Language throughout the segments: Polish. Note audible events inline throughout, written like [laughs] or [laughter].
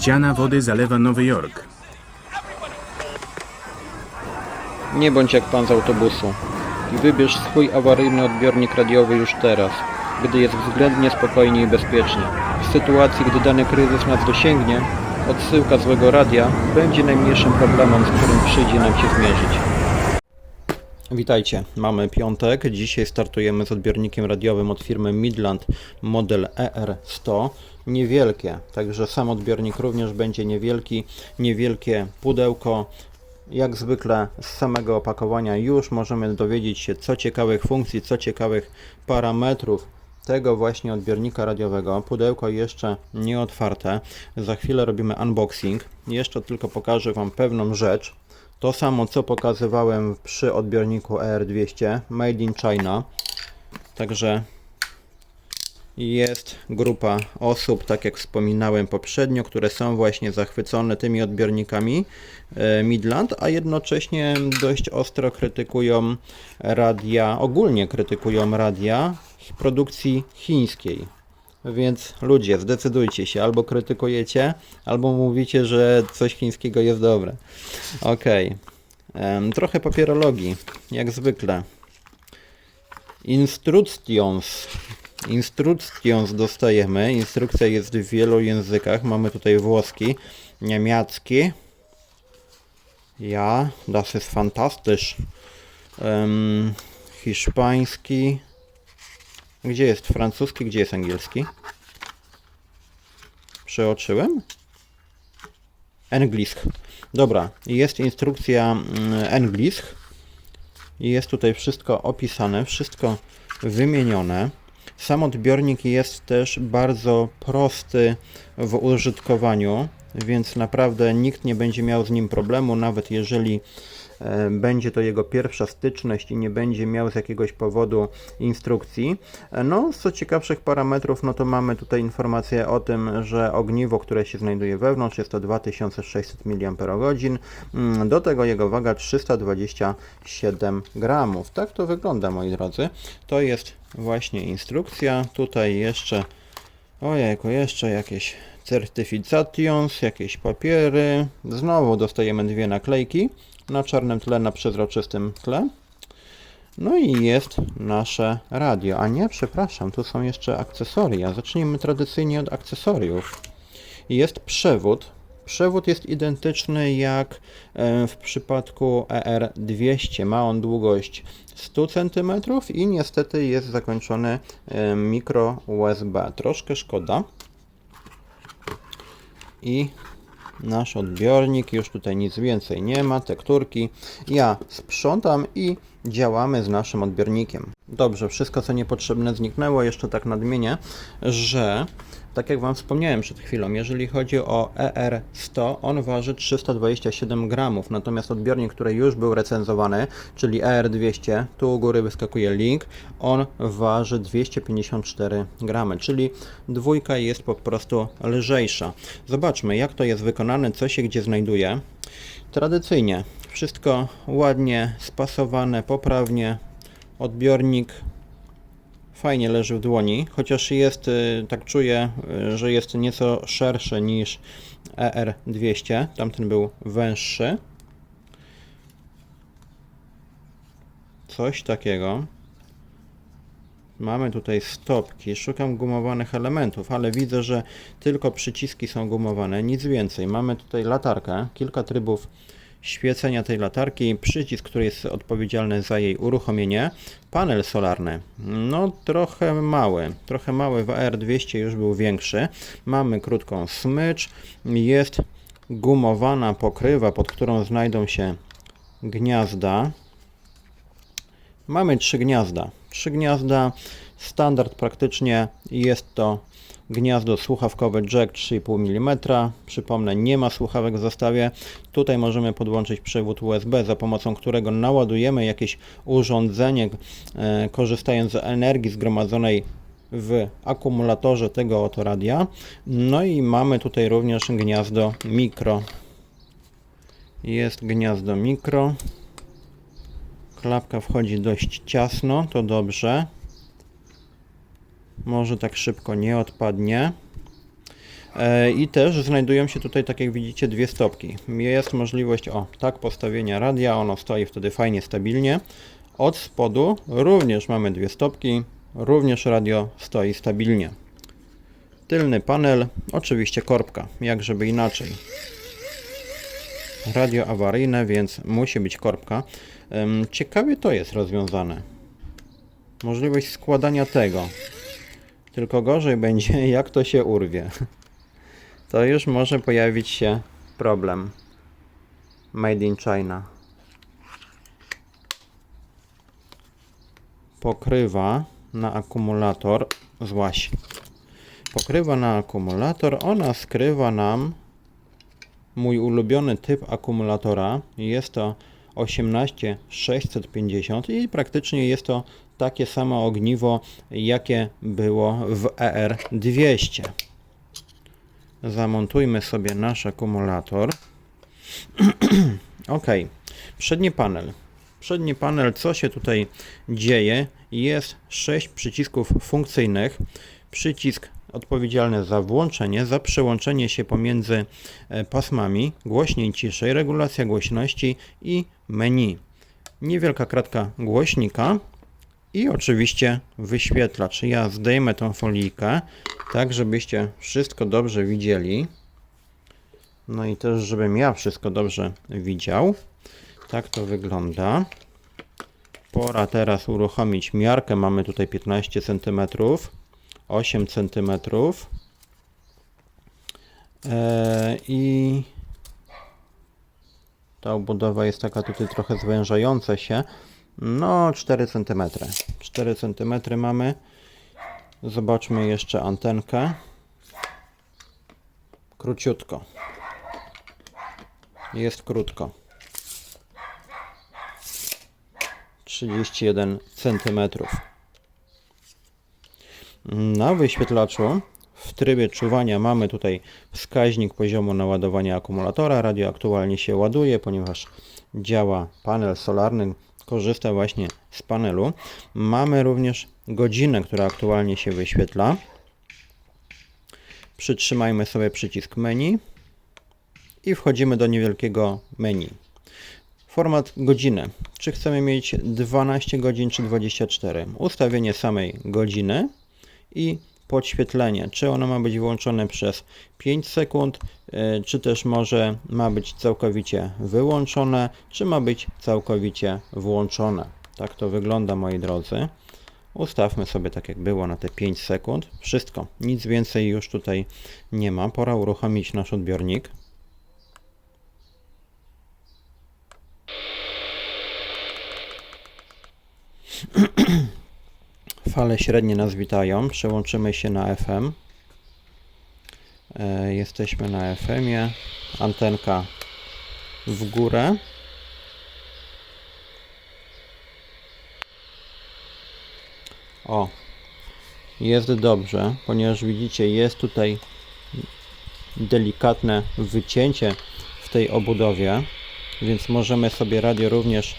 Ściana wody zalewa Nowy Jork. Nie bądź jak pan z autobusu. Wybierz swój awaryjny odbiornik radiowy już teraz, gdy jest względnie spokojnie i bezpiecznie. W sytuacji, gdy dany kryzys nas dosięgnie, odsyłka złego radia będzie najmniejszym problemem, z którym przyjdzie nam się zmierzyć. Witajcie, mamy piątek. Dzisiaj startujemy z odbiornikiem radiowym od firmy Midland model ER100. Niewielkie, także sam odbiornik również będzie niewielki. Niewielkie pudełko. Jak zwykle z samego opakowania już możemy dowiedzieć się co ciekawych funkcji, co ciekawych parametrów tego właśnie odbiornika radiowego. Pudełko jeszcze nie otwarte. Za chwilę robimy unboxing. Jeszcze tylko pokażę Wam pewną rzecz. To samo co pokazywałem przy odbiorniku ER200 Made in China. Także jest grupa osób, tak jak wspominałem poprzednio, które są właśnie zachwycone tymi odbiornikami e, Midland, a jednocześnie dość ostro krytykują radia, ogólnie krytykują radia produkcji chińskiej. Więc ludzie, zdecydujcie się, albo krytykujecie, albo mówicie, że coś chińskiego jest dobre. Okej. Em, Trochę papierologii, jak zwykle. Instructions. Instructions dostajemy. Instrukcja jest w wielu językach. Mamy tutaj włoski, niemiecki. Ja, das ist fantastisch. Em, hiszpański. Gdzie jest francuski, gdzie jest angielski? Przeoczyłem? Anglisk. Dobra, jest instrukcja mm, anglisk. I Jest tutaj wszystko opisane, wszystko wymienione. Sam odbiornik jest też bardzo prosty w użytkowaniu, więc naprawdę nikt nie będzie miał z nim problemu, nawet jeżeli będzie to jego pierwsza styczność i nie będzie miał z jakiegoś powodu instrukcji. E, No, z co ciekawszych parametrów, no to mamy tutaj informację o tym, że ogniwo, które się znajduje wewnątrz jest to 2600 mAh. Mm, Do tego jego waga 327 gramów. Tak to wygląda, moi drodzy. To jest właśnie instrukcja. Tutaj jeszcze, ojejku, jeszcze jakieś certifications, jakieś papiery. Znowu dostajemy dwie naklejki na czarnym tle, na przezroczystym tle. No i jest nasze radio. A nie, przepraszam, tu są jeszcze akcesoria. Zacznijmy tradycyjnie od akcesoriów. Jest przewód. Przewód jest identyczny jak e, w przypadku ER200. Ma on długość 100 cm i niestety jest zakończony e, mikro USB. Troszkę szkoda. I nasz odbiornik, już tutaj nic więcej nie ma, tekturki. Ja sprzątam i działamy z naszym odbiornikiem. Dobrze, wszystko co niepotrzebne zniknęło. Jeszcze tak nadmienię, że tak jak Wam wspomniałem przed chwilą, jeżeli chodzi o ER100, on waży 327 gramów, natomiast odbiornik, który już był recenzowany, czyli ER200, tu u góry wyskakuje link, on waży 254 gramy, czyli dwójka jest po prostu lżejsza. Zobaczmy, jak to jest wykonane, co się gdzie znajduje. Tradycyjnie wszystko ładnie spasowane, poprawnie. Odbiornik fajnie leży w dłoni, chociaż jest, y, tak czuję, y, że jest nieco szerszy niż ER200. Tamten był węższy. Coś takiego. Mamy tutaj stopki, szukam gumowanych elementów, ale widzę, że tylko przyciski są gumowane, nic więcej. Mamy tutaj latarkę, kilka trybów świecenia tej latarki, przycisk, który jest odpowiedzialny za jej uruchomienie, panel solarny, no trochę mały, trochę mały, w AR200 już był większy. Mamy krótką smycz, jest gumowana pokrywa, pod którą znajdą się gniazda. Mamy trzy gniazda. Trzy gniazda, standard praktycznie jest to gniazdo słuchawkowe jack 3,5 mm. Przypomnę, nie ma słuchawek w zestawie. Tutaj możemy podłączyć przewód USB, za pomocą którego naładujemy jakieś urządzenie, e, korzystając z energii zgromadzonej w akumulatorze tego oto radia. No i mamy tutaj również gniazdo mikro. Jest gniazdo mikro. Klapka wchodzi dość ciasno, to dobrze. Może tak szybko nie odpadnie. E, I też znajdują się tutaj, tak jak widzicie, dwie stopki. Jest możliwość, o, tak postawienia radia, ono stoi wtedy fajnie, stabilnie. Od spodu również mamy dwie stopki, również radio stoi stabilnie. Tylny panel, oczywiście korbka, jak żeby inaczej. Radio awaryjne, więc musi być korbka. Ciekawie to jest rozwiązane. Możliwość składania tego. Tylko gorzej będzie, [laughs] jak to się urwie. To już może pojawić się problem. Made in China. Pokrywa na akumulator. Złaś. Pokrywa na akumulator. Ona skrywa nam mój ulubiony typ akumulatora. Jest to 18650 i praktycznie jest to takie samo ogniwo, jakie było w ER200. Zamontujmy sobie nasz akumulator. [clears throat] ok, przedni panel. Przedni panel, co się tutaj dzieje? Jest 6 przycisków funkcyjnych. Przycisk odpowiedzialny za włączenie, za przełączenie się pomiędzy e, pasmami, głośniej, ciszej, regulacja głośności i menu. Niewielka kratka głośnika i oczywiście wyświetlacz. Ja zdejmę tą folijkę, tak żebyście wszystko dobrze widzieli. No i też, żebym ja wszystko dobrze widział. Tak to wygląda. Pora teraz uruchomić miarkę. Mamy tutaj 15 cm, 8 cm. Eee, I ta obudowa jest taka tutaj trochę zwężająca się. No, 4 cm. 4 cm mamy. Zobaczmy jeszcze antenkę. Króciutko. Jest krótko. 31 cm. Na wyświetlaczu w trybie czuwania mamy tutaj wskaźnik poziomu naładowania akumulatora. Radio aktualnie się ładuje, ponieważ działa panel solarny, korzysta właśnie z panelu. Mamy również godzinę, która aktualnie się wyświetla. Przytrzymajmy sobie przycisk menu i wchodzimy do niewielkiego menu. Format godziny. Czy chcemy mieć 12 godzin czy 24? Ustawienie samej godziny i podświetlenie. Czy ono ma być włączone przez 5 sekund, e, czy też może ma być całkowicie wyłączone, czy ma być całkowicie włączone. Tak to wygląda moi drodzy. Ustawmy sobie tak jak było na te 5 sekund. Wszystko. Nic więcej już tutaj nie ma. Pora uruchomić nasz odbiornik. [clears throat] Fale średnie nas witają. Przełączymy się na FM. E, jesteśmy na FM-ie. Antenka w górę. O, jest dobrze, ponieważ widzicie, jest tutaj delikatne wycięcie w tej obudowie, więc możemy sobie radio również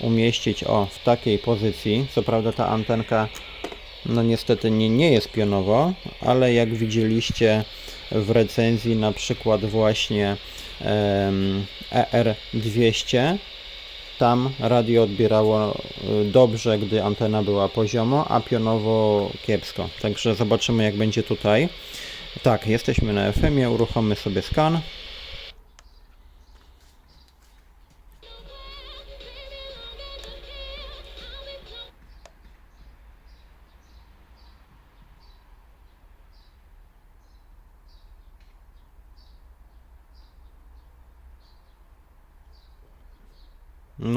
umieścić o w takiej pozycji. Co prawda ta antenka no niestety nie, nie jest pionowo, ale jak widzieliście w recenzji na przykład właśnie em, ER200 tam radio odbierało y, dobrze, gdy antena była poziomo, a pionowo kiepsko. Także zobaczymy jak będzie tutaj. Tak, jesteśmy na FM-ie, uruchommy sobie skan.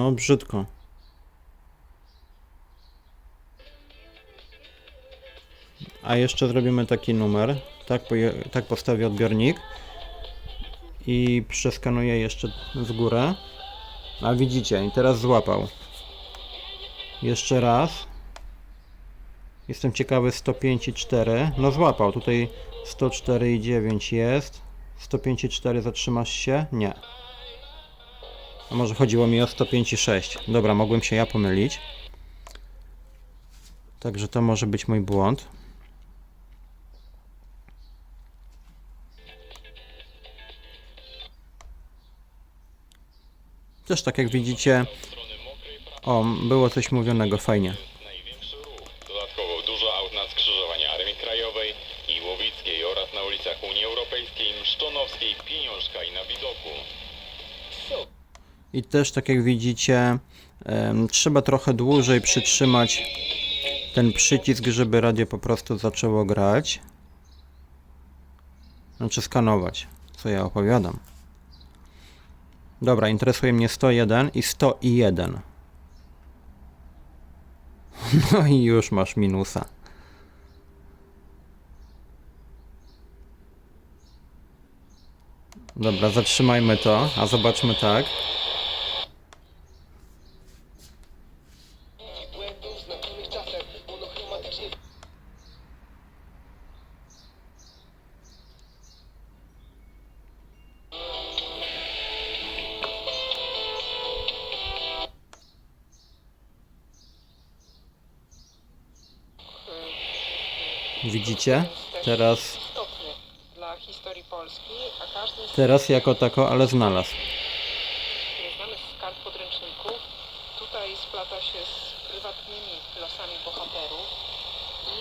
No brzydko. A jeszcze zrobimy taki numer. Tak, tak postawię odbiornik. I przeskanuję jeszcze w górę. A widzicie, i teraz złapał. Jeszcze raz. Jestem ciekawy 105,4. No złapał. Tutaj 104,9 jest. 105,4 zatrzymasz się? Nie. A może chodziło mi o 105 i 6. Dobra, mogłem się ja pomylić. Także to może być mój błąd. Też tak jak widzicie, o, było coś mówionego fajnie. Największy ruch, Dodatkowo dużo aut na skrzyżowaniu Armii Krajowej i Łowickiej oraz na ulicach Unii Europejskiej, Mszczonowskiej, Pieniążka i na widok. I też tak jak widzicie, trzeba trochę dłużej przytrzymać ten przycisk, żeby radio po prostu zaczęło grać. Znaczy skanować, co ja opowiadam. Dobra, interesuje mnie 101 i 101. [laughs] No i już masz minusa. Dobra, zatrzymajmy to, a zobaczmy tak. Widzicie? Teraz, istotny dla historii Polski, a każdy z teraz jako tako, ale znalazł. nie znamy z kart podręczników tutaj splata się z prywatnymi losami bohaterów i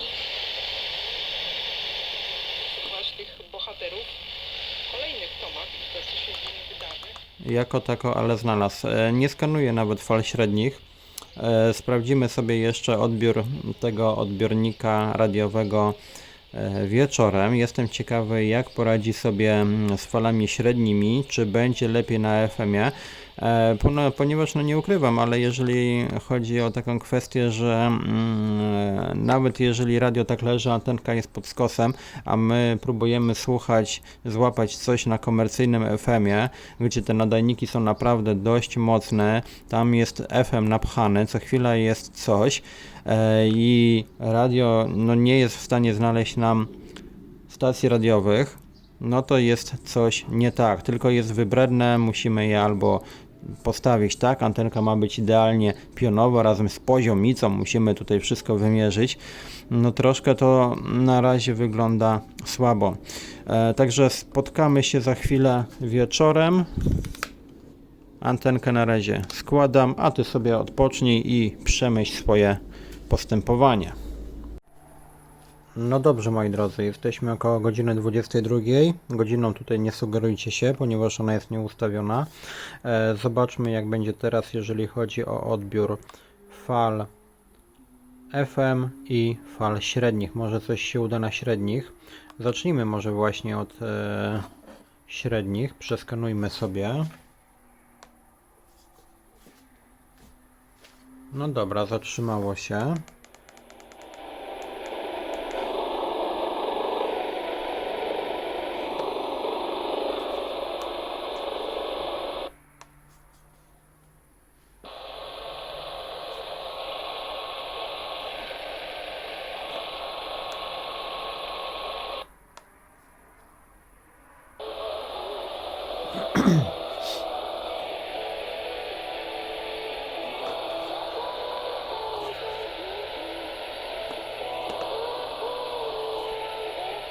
słuchać tych bohaterów w kolejnych tomach, to co się z nimi wydarzy. Jako tako, ale znalazł. E, Nie skanuję nawet fal średnich. E, Sprawdzimy sobie jeszcze odbiór tego odbiornika radiowego e, wieczorem. Jestem ciekawy, jak poradzi sobie mm, z falami średnimi, czy będzie lepiej na FM-ie. E, Ponieważ no nie ukrywam, ale jeżeli chodzi o taką kwestię, że mm, nawet jeżeli radio tak leży, antenka jest pod skosem, a my próbujemy słuchać, złapać coś na komercyjnym FM-ie, gdzie te nadajniki są naprawdę dość mocne, tam jest FM napchany, co chwila jest coś e, i radio no, nie jest w stanie znaleźć nam stacji radiowych, no to jest coś nie tak, tylko jest wybredne, musimy je albo postawić tak, antenka ma być idealnie pionowa razem z poziomicą, musimy tutaj wszystko wymierzyć. No troszkę to na razie wygląda słabo. E, także spotkamy się za chwilę wieczorem. Antenkę na razie składam, a ty sobie odpocznij i przemyśl swoje postępowanie. No dobrze, moi drodzy, jesteśmy około godziny 22. Godziną tutaj nie sugerujcie się, ponieważ ona jest nieustawiona. E, zobaczmy, jak będzie teraz, jeżeli chodzi o odbiór fal FM i fal średnich. Może coś się uda na średnich. Zacznijmy może właśnie od e, średnich. Przeskanujmy sobie. No dobra, zatrzymało się.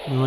No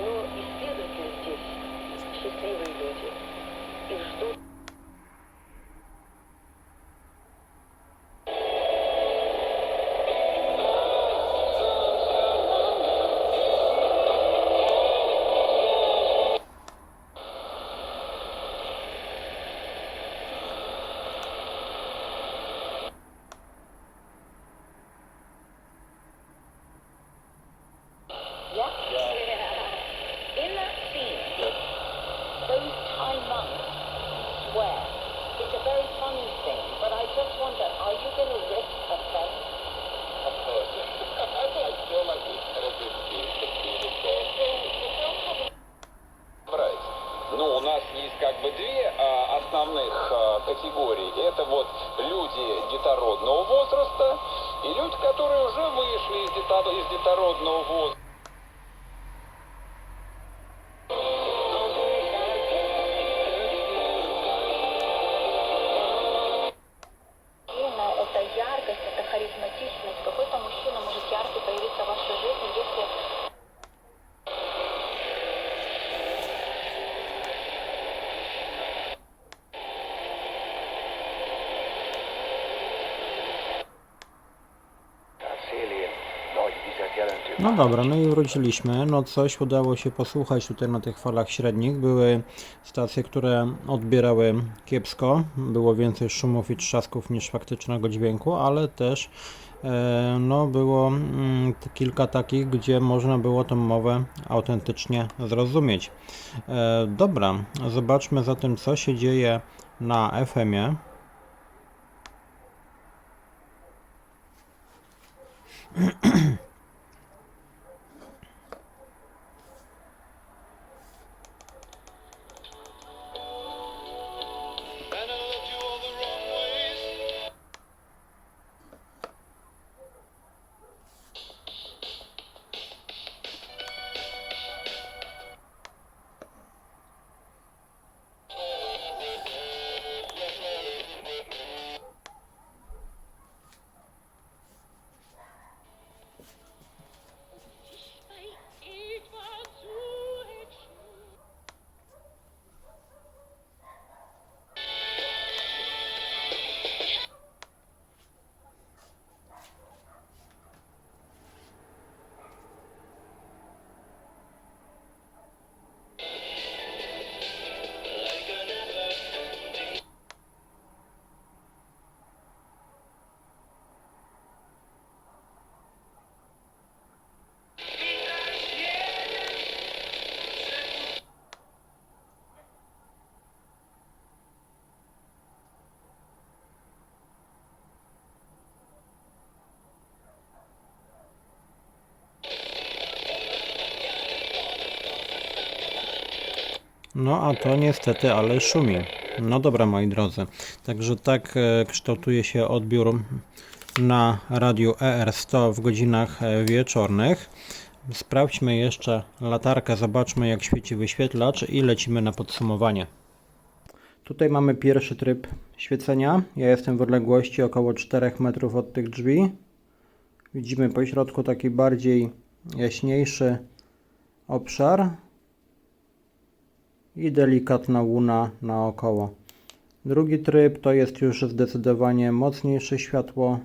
Но исследователи здесь счастливые люди. Их ждут No dobra, no i wróciliśmy. No coś udało się posłuchać tutaj na tych falach średnich. Były stacje, które odbierały kiepsko. Było więcej szumów i trzasków niż faktycznego dźwięku, ale też e, no było mm, kilka takich, gdzie można było tą mowę autentycznie zrozumieć. E, dobra, zobaczmy zatem co się dzieje na FM-ie. No a to niestety, ale szumi. No dobra, moi drodzy. Także tak e, kształtuje się odbiór na radiu ER100 w godzinach e, wieczornych. Sprawdźmy jeszcze latarkę, zobaczmy jak świeci wyświetlacz i lecimy na podsumowanie. Tutaj mamy pierwszy tryb świecenia. Ja jestem w odległości około 4 metrów od tych drzwi. Widzimy po środku taki bardziej jaśniejszy obszar i delikatna łuna naokoło. Drugi tryb to jest już zdecydowanie mocniejsze światło.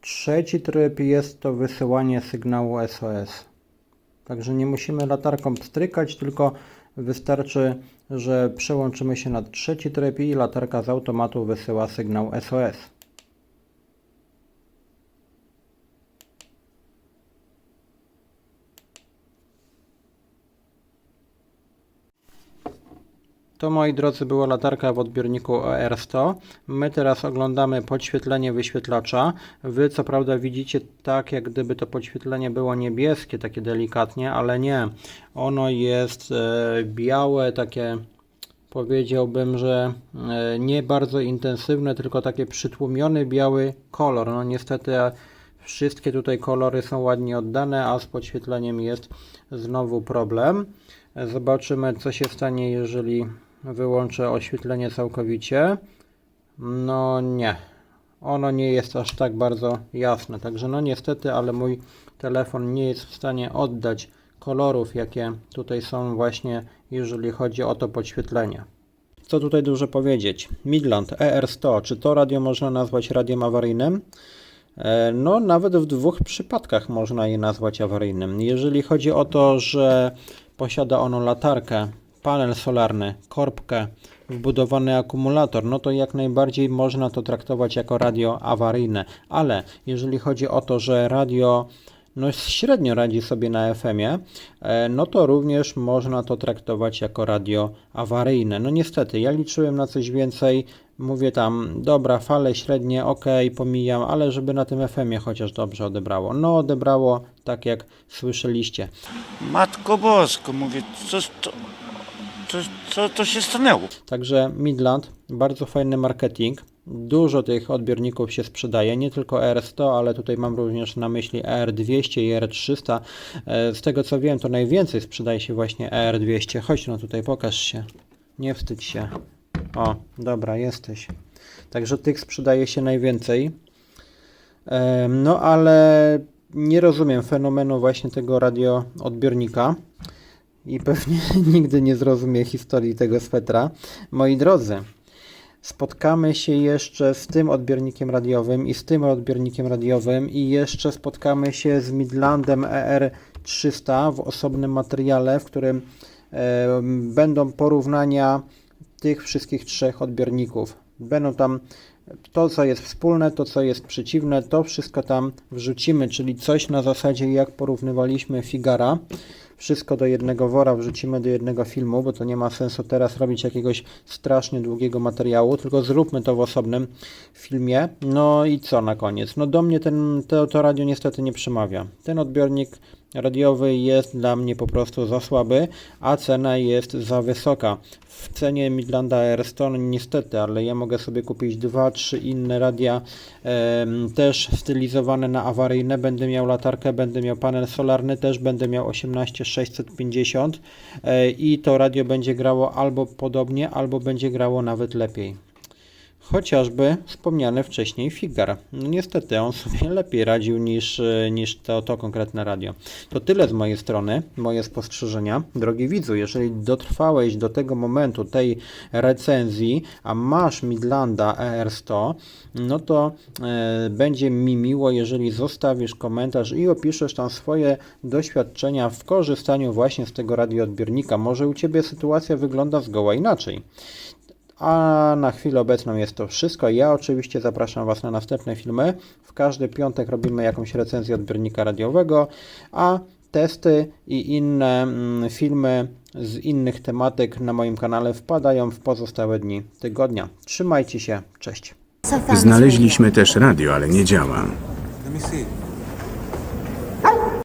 Trzeci tryb jest to wysyłanie sygnału SOS. Także nie musimy latarką pstrykać, tylko wystarczy, że przełączymy się na trzeci tryb i latarka z automatu wysyła sygnał SOS. To moi drodzy była latarka w odbiorniku OR100. My teraz oglądamy podświetlenie wyświetlacza. Wy co prawda widzicie tak, jak gdyby to podświetlenie było niebieskie, takie delikatnie, ale nie. Ono jest e, białe, takie powiedziałbym, że e, nie bardzo intensywne, tylko takie przytłumiony biały kolor. No niestety wszystkie tutaj kolory są ładnie oddane, a z podświetleniem jest znowu problem. Zobaczymy, co się stanie, jeżeli wyłączę oświetlenie całkowicie. No nie, ono nie jest aż tak bardzo jasne. Także no niestety, ale mój telefon nie jest w stanie oddać kolorów, jakie tutaj są właśnie, jeżeli chodzi o to podświetlenie. Co tutaj dużo powiedzieć? Midland ER100, czy to radio można nazwać radiem awaryjnym? E, No, nawet w dwóch przypadkach można je nazwać awaryjnym. Jeżeli chodzi o to, że posiada ono latarkę, panel solarny, korbkę, wbudowany akumulator, no to jak najbardziej można to traktować jako radio awaryjne. Ale jeżeli chodzi o to, że radio no średnio radzi sobie na FM-ie, e, no to również można to traktować jako radio awaryjne. No niestety, ja liczyłem na coś więcej, mówię tam, dobra, fale średnie, ok, pomijam, ale żeby na tym FM-ie chociaż dobrze odebrało. No odebrało, tak jak słyszeliście. Matko Bosko, mówię, co, to, co, co to się stanęło? Także Midland bardzo fajny marketing. Dużo tych odbiorników się sprzedaje, nie tylko ER100, ale tutaj mam również na myśli ER200 i ER300. E, Z tego co wiem, to najwięcej sprzedaje się właśnie ER200. Chodź no tutaj, pokaż się. Nie wstydź się. O, dobra, jesteś. Także tych sprzedaje się najwięcej. Em, No ale nie rozumiem fenomenu właśnie tego radioodbiornika i pewnie [laughs] nigdy nie zrozumie historii tego swetra. Moi drodzy, spotkamy się jeszcze z tym odbiornikiem radiowym i z tym odbiornikiem radiowym i jeszcze spotkamy się z Midlandem ER300 w osobnym materiale, w którym e, będą porównania tych wszystkich trzech odbiorników. Będą tam to, co jest wspólne, to, co jest przeciwne, to wszystko tam wrzucimy, czyli coś na zasadzie jak porównywaliśmy Figara wszystko do jednego wora wrzucimy do jednego filmu, bo to nie ma sensu teraz robić jakiegoś strasznie długiego materiału, tylko zróbmy to w osobnym filmie. No i co na koniec? No do mnie ten, to, to radio niestety nie przemawia. Ten odbiornik radiowy jest dla mnie po prostu za słaby, a cena jest za wysoka. W cenie Midlanda Airstone niestety, ale ja mogę sobie kupić dwa, trzy inne radia e, też stylizowane na awaryjne. Będę miał latarkę, będę miał panel solarny, też będę miał 18 650 e, i to radio będzie grało albo podobnie, albo będzie grało nawet lepiej. Chociażby wspomniany wcześniej Figar. No niestety on sobie [laughs] lepiej radził niż, niż to, to konkretne radio. To tyle z mojej strony, moje spostrzeżenia. Drogi widzu, jeżeli dotrwałeś do tego momentu tej recenzji, a masz Midlanda ER100, no to e, będzie mi miło, jeżeli zostawisz komentarz i opiszesz tam swoje doświadczenia w korzystaniu właśnie z tego radioodbiornika. Może u Ciebie sytuacja wygląda zgoła inaczej. A na chwilę obecną jest to wszystko. Ja oczywiście zapraszam Was na następne filmy. W każdy piątek robimy jakąś recenzję odbiornika radiowego, a testy i inne mm, filmy z innych tematyk na moim kanale wpadają w pozostałe dni tygodnia. Trzymajcie się, cześć. Znaleźliśmy też radio, ale nie działa. Let me see.